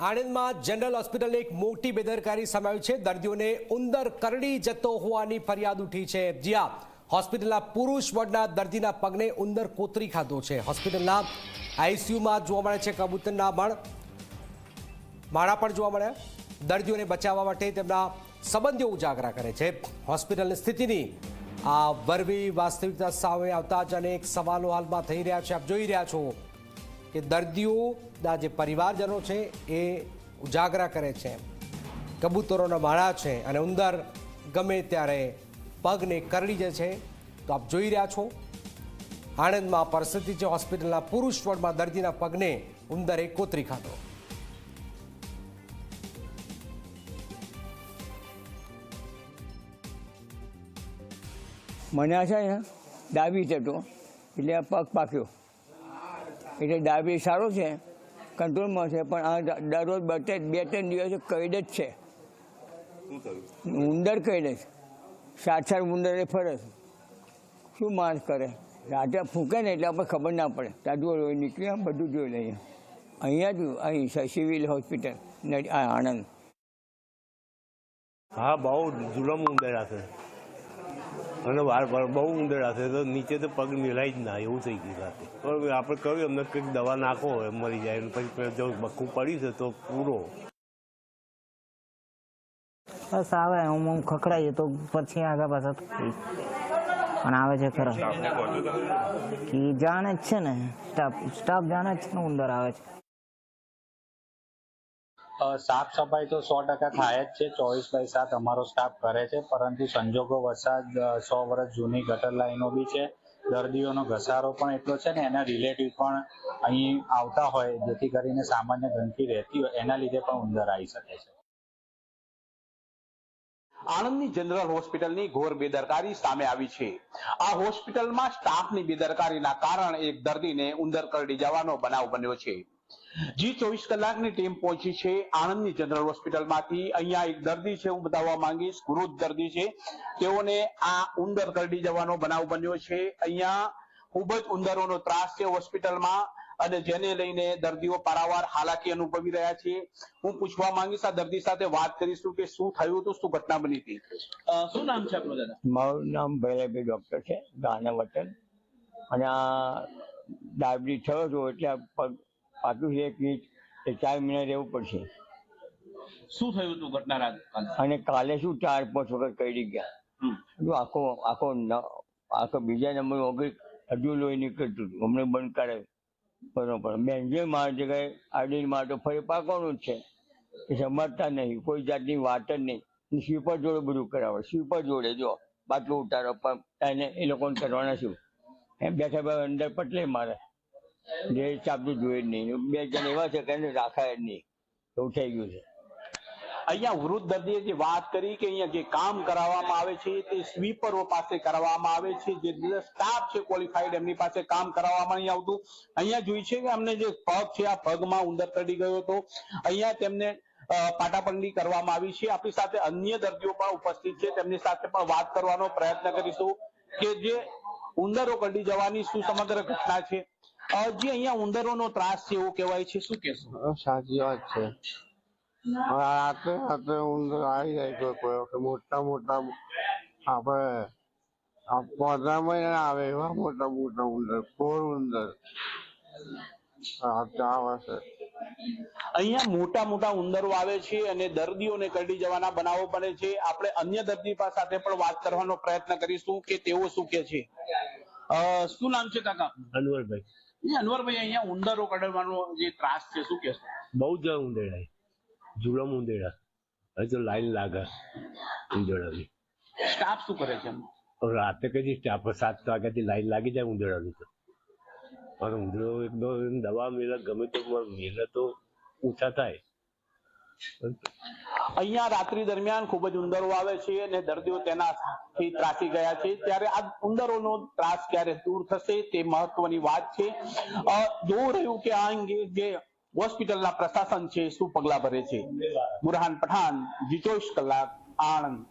આણંદમાં general hospital એક મોટી બેદરકારી સમાવી છે. દર્દીઓને ઉંદર કરડી જતો હોવાની ફરિયાદ ઉઠી છે. જ્યાં હોસ્પિટલના પુરુષ વોર્ડના દર્દીના પગને ઉંદર કોતરી ખાધો છે. હોસ્પિટલના આઈસીયુમાં જોવા મળે છે કબૂતરના મણ માળા પણ જોવા મળ્યા દર્દીઓને બચાવવા માટે તેમના સંબંધીઓ ઉજાગરા કરે છે. હોસ્પિટલની સ્થિતિની આ વરવી વાસ્તવિકતા સામે આવતા જ અનેક સવાલો હાલમાં થઈ રહ્યા છે. આપ જોઈ રહ્યા છો કે દર્દીઓના જે પરિવારજનો છે, એ ઉજાગરા કરે છે. કબૂતરોના માળા છે અને ઉંદર ગમે ત્યારે પગને કરડી જાય છે. તો આપ જોઈ રહ્યા છો, આણંદમાં પરિસ્થિતિ છે. હોસ્પિટલના પુરુષ વોર્ડમાં દર્દીના પગને ઉંદરે કોતરી ખાધો. મને આ છે, ડાબી ચટો એટલે આ પગ પાક્યો. એટલે ડાબી સારો છે કંટ્રોલમાં છે પણ આ દરરોજ બે ત્રણ દિવસે કૈદ જ છે. ઉંદર કૈદ જ સાત સાત ઉંદરે ફરે શું માણસ કરે? રાતે ફૂંકે ને એટલે આપણે ખબર ના પડે. તાજું લોહી નીકળી આમ બધું જોઈ લઈએ. અહીંયા જ અહીં સિવિલ હોસ્પિટલ આણંદ. હા બહુ જુલમ ઉંદરા છે. અને વાર વાર બહુ ઉંદરા છે તો નીચે તો પગ મિલાય જ ના એવું થઈ ગયું સાથે પણ આપણે કહ્યું અમને કંઈક દવા નાખો એમ મરી જાય. પછી જો બક્કું પડ્યું છે તો પૂરો. બસ આવે હું હું ખખડાઈએ તો પછી આગળ પાછા પણ આવે છે ખરા. કે જાણે જ છે ને સ્ટાફ સ્ટાફ જાણે જ છે ને ઉંદર આવે છે. સાફ સફાઈ તો સો ટકા થાય જ છે, ચોવીસ બાય સાત અમારો સ્ટાફ કરે છે, પરંતુ સંજોગો વરસાદ સો વર્ષ જૂની ગટર લાઈનો બી છે, દર્દીઓનો ઘસારો પણ એટલો છે ને એના રિલેટિવ પણ અહીં આવતા હોય, જેથી કરીને સામાન્ય ગંદકી રહેતી હોય, એના લીધે પણ ઉંદર આવી શકે છે. આણંદની જનરલ હોસ્પિટલની ઘોર બેદરકારી સામે આવી છે. આ હોસ્પિટલમાં સ્ટાફની બેદરકારીના કારણે એક દર્દીને ઉંદર કરડી જવાનો બનાવ બન્યો છે. જી ચોવીસ કલાકની ટીમ પહોંચી છે આણંદની જનરલ હોસ્પિટલમાંથી. અહીંયા એક દર્દી છે હું બતાવવા માંગીશ વૃદ્ધ દર્દી છે. તેઓને આ ઉંદર કરડી જવાનો બનાવ બન્યો છે. અહીંયા ખૂબ જ ઉંદરોનો ત્રાસ છે હોસ્પિટલમાં અને જેને લઈને દર્દીઓ પારાવાર હાલાકી અનુભવી રહ્યા છે. હું પૂછવા માંગીશ આ દર્દી સાથે વાત કરીશું કે શું થયું હતું શું ઘટના બની હતી? શું નામ છે આપનું દાદા? મારું નામ ભૈરવભાઈ ડોક્ટર છે ગાના વતન અને આ ડાયાબિટીસ થયો હતો એટલે આ પગ છે એક વીક એ ચાર મહિના રહેવું પડશે. શું થયું હતું ઘટના રાત અને કાલે શું ચાર પાંચ વખત કરી ગયા. આખો આખો આખો બીજા નંબર વગર હજુ લોહી નીકળતું હતું. અમને બંધ કરે બરોબર. બેન જે માર જગ્યાએ આડીને માર તો ફરી પાકવાનું જ છે. એ સમજતા નહીં. કોઈ જાતની વાત જ નહીં. સ્વીપર જોડે બધું કરાવે. સ્વીપર જોડે જો બાટલું ઉતારો પણ એને એ લોકોને કરવાના શું? એમ બેઠા બેઠા અંદર પટલે મારે. જે જોઈએ નહીં. બે જણ એવા છે કે રાખાય નહીં. એવું થઈ ગયું છે. અહીંયા વૃદ્ધ દર્દીએ જે વાત કરી કે અહીંયા જે કામ કરાવવામાં આવે છે, તે સ્વીપરો પાસે કરાવવામાં આવે છે, જે સ્ટાફ છે ક્વોલિફાઈડ એમની પાસે કામ કરાવવામાં નહીં આવતું. અહીંયા જોઈ છે કે અમને જે પગ છે, આ પગમાં ઉંદર તડી ગયો હતો. અહીંયા તેમને પાટાપંડી કરવામાં આવી છે. આપણી સાથે અન્ય દર્દીઓ પણ ઉપસ્થિત છે. તેમની સાથે પણ વાત કરવાનો પ્રયત્ન કરીશું કે જે ઉંદરો કડી જવાની શું સમગ્ર ઘટના છે. જે અહીંયા ઉંદરોનો ત્રાસ છે એવું કહેવાય છે. શું કહેશો? સાચી વાત છે. હવે રાતે રાતે ઉંદર આવી જાય કોઈ કોઈ વખત. મોટા મોટા આપણે પોતા પોદામાં આવે એવા મોટા મોટા ઉંદર કોર ઉંદર. છે અહીંયા મોટા મોટા ઉંદરો આવે છે અને દર્દીઓને કરડી જવાના બનાવો બને છે. આપણે અન્ય દર્દી સાથે પણ વાત કરવાનો પ્રયત્ન કરીશું કે તેઓ શું કે છે. શું નામ છે કાકા? અનવરભાઈ. અનવરભાઈ અહીંયા ઉંદરો કડવાનો જે ત્રાસ છે શું કહેશો? બહુ જ ઉંદેડા જુલમ ઉંદેડા. હવે તો લાઈન લાગે ઉંદેડાની. સ્ટાફ શું કરે છે રાતે કદી સ્ટાફ સાત વાગ્યાથી લાઈન લાગી જાય ઉંદેડાની તો. પણ ઉંદરો એકદમ દવા મેળા ગમે તો મેળા તો ઓછા થાય. અહીંયા રાત્રિ દરમિયાન ખૂબ જ ઉંદરો આવે છે અને દર્દીઓ તેનાથી ત્રાસી ગયા છે. ત્યારે આ ઉંદરોનો ત્રાસ ક્યારે દૂર થશે તે મહત્વની વાત છે. જોવું રહ્યું કે આ અંગે જે હોસ્પિટલના પ્રશાસન છે શું પગલા ભરે છે? બુરહાન પઠાણ જી કલાક, આણંદ.